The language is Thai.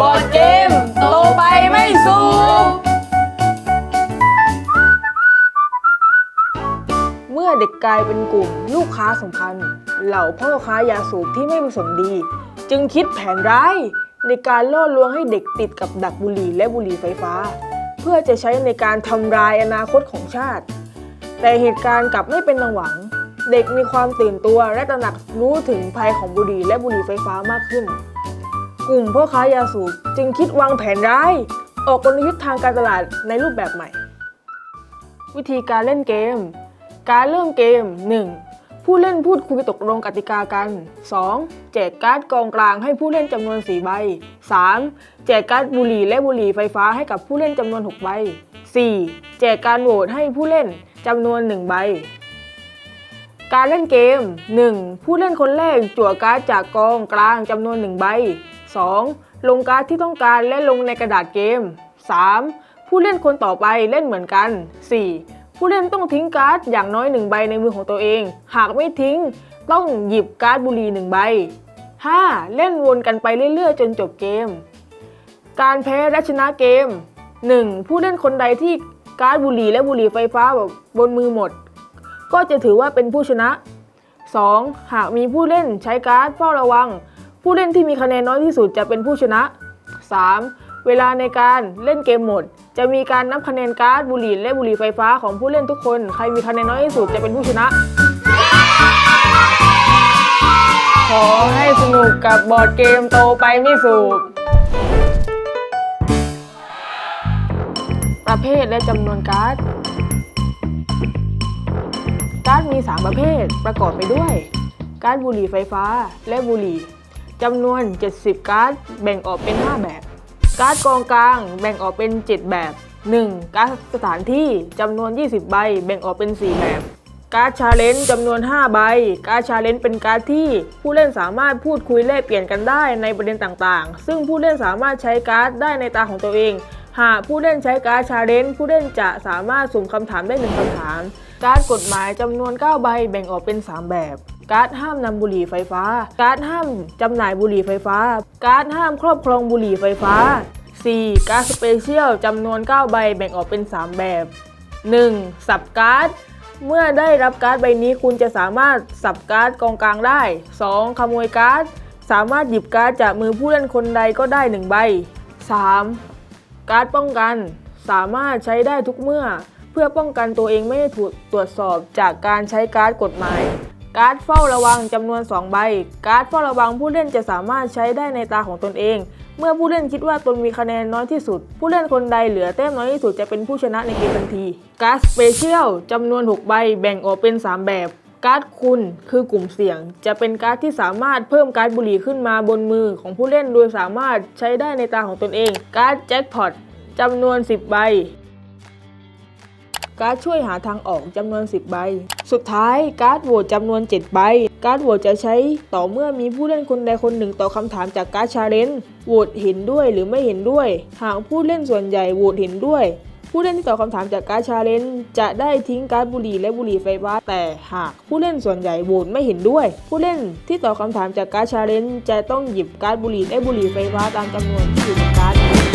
บอร์ดเกม โตไปไม่สูบเมื่อเด็กกลายเป็นกลุ่มลูกค้าสัมพันธ์เหล่าพ่อค้ายาสูบที่ไม่ประสงค์ดี จึงคิดแผนร้าย ในการล่อลวงให้เด็กติดกับดักบุหรี่และบุหรี่ไฟฟ้า เพื่อจะใช้ในการทำลายอนาคตของชาติ แต่เหตุการณ์กลับไม่เป็นดังหวังเด็กมีความตื่นตัวและตระหนักรู้ถึงภัยของบุหรี่และบุหรี่ไฟฟ้ามากขึ้น กลุ่มพ่อค้ายาสูบจึงคิดวางแผนร้าย ออกกลยุทธ์ทางการตลาดในรูปแบบใหม่ วิธีการเล่นเกม การเริ่มเกม 1. ผู้เล่นพูดคุยตกลงกติกากัน 2. แจกการ์ดกองกลางให้ผู้เล่นจำนวน 4 ใบ 3. แจกการ์ดบุหรี่และบุหรี่ไฟฟ้าให้กับผู้เล่นจำนวน 6 ใบ 4. แจกการโหวตให้ผู้เล่นจำนวน 1 ใบการเล่นเกม 1. ผู้เล่นคนแรกจั่วการ์ดจากกองกลางจำนวน 1 ใบ 2. ลงการ์ดที่ต้องการและลงในกระดาษเกม 3. ผู้เล่นคนต่อไปเล่นเหมือนกัน 4. ผู้เล่นต้องทิ้งการ์ดอย่างน้อย 1 ใบในมือของตัวเอง หากไม่ทิ้ง ต้องหยิบการ์ดบุหรี่1ใบ 5. เล่นวนกันไปเรื่อยๆ จนจบเกม การแพ้และชนะเกม 1. ผู้เล่นคนใดที่การ์ดบุหรี่และบุหรี่ไฟฟ้าบนมือหมด ก็จะถือว่าเป็นผู้ชนะ 2. หากมีผู้เล่นใช้การ์ดเฝ้าระวัง ผู้เล่นที่มีคะแนนน้อยที่สุดจะเป็นผู้ชนะ 3. เวลาในการเล่นเกมหมด จะมีการนับคะแนนการ์ดบุหรี่และบุหรี่ไฟฟ้าของผู้เล่นทุกคน ใครมีคะแนนน้อยที่สุดจะเป็นผู้ชนะ ขอให้สนุกกับบอร์ดเกมโตไปไม่สูบประเภทและจำนวนการ์ด การ์ดมี 3 ประเภทประกอบไปด้วย การ์ดบุหรี่ไฟฟ้าและบุหรี่ จำนวน 70 การ์ดแบ่งออกเป็น 5 แบบ การ์ดกองกลางแบ่งออกเป็น 7 แบบ 1. การ์ดสถานที่จำนวน 20 ใบ แบ่งออกเป็น 4 แบบ การ์ดชาเลนจ์จำนวน 5 ใบ การ์ดชาเลนจ์เป็นการ์ดที่ผู้เล่นสามารถพูดคุยแลกเปลี่ยนกันได้ในประเด็นต่างๆ ซึ่งผู้เล่นสามารถใช้การ์ดได้ในตาของตัวเอง หากผู้เล่นใช้การ์ดชาเลนจ์ผู้เล่นจะสามารถสุ่มคำถามได้หนึ่งคำถาม การ์ดกฎหมายจำนวน 9 ใบแบ่งออกเป็น 3 แบบ การห้ามนำบุหรี่ไฟฟ้าการห้ามจำหน่ายบุหรี่ไฟฟ้าการห้ามครอบครองบุหรี่ไฟฟ้า 4. การสเปเชียลจำนวน 9 ใบแบ่งออกเป็น 3 แบบ 1. สับการ์ดเมื่อได้รับการ์ดใบนี้คุณจะสามารถสับการ์ดกองกลางได้ 2. ขโมยการ์ดสามารถหยิบการ์ดจากมือผู้เล่นคนใดก็ได้ 1 ใบ 3. การ์ดป้องกัน สามารถใช้ได้ทุกเมื่อ เพื่อป้องกันตัวเองไม่ให้ถูกตรวจสอบจากการใช้การ์ดกฎหมาย การ์ดเฝ้าระวังจำนวน 2 ใบ การ์ดเฝ้าระวังผู้เล่นจะสามารถใช้ได้ในตาของตนเอง เมื่อผู้เล่นคิดว่าตนมีคะแนนน้อยที่สุด ผู้เล่นคนใดเหลือแต้มน้อยที่สุดจะเป็นผู้ชนะในเกมทันที การ์ดสเปเชียลจำนวน 6 ใบแบ่งออกเป็น 3 แบบการ์ดคุณคือกลุ่มเสี่ยง จะเป็นการ์ดที่สามารถเพิ่มการ์ดบุหรี่ขึ้นมาบนมือของผู้เล่นโดยสามารถใช้ได้ในตาของตนเอง การ์ดแจ็คพอตจำนวน 10 ใบ การ์ดช่วยหาทางออกจำนวน 10 ใบ สุดท้ายการ์ดโหวตจำนวน 7 ใบ การ์ดโหวตจะใช้ต่อเมื่อมีผู้เล่นคนใดคนหนึ่งตอบคำถามจากการ์ดชาเลนจ์โหวตเห็นด้วยหรือไม่เห็นด้วย หากผู้เล่นส่วนใหญ่โหวตเห็นด้วย ผู้เล่นที่ตอบคำถามจากการ์ดชาเลนจ์จะได้ทิ้งการ์ดบุหรี่และบุหรี่ไฟฟ้า แต่หากผู้เล่นส่วนใหญ่โหวตไม่เห็นด้วย ผู้เล่นที่ตอบคำถามจากการ์ดชาเลนจ์จะต้องหยิบการ์ดบุหรี่และบุหรี่ไฟฟ้าตามจำนวนที่อยู่ในการ์ด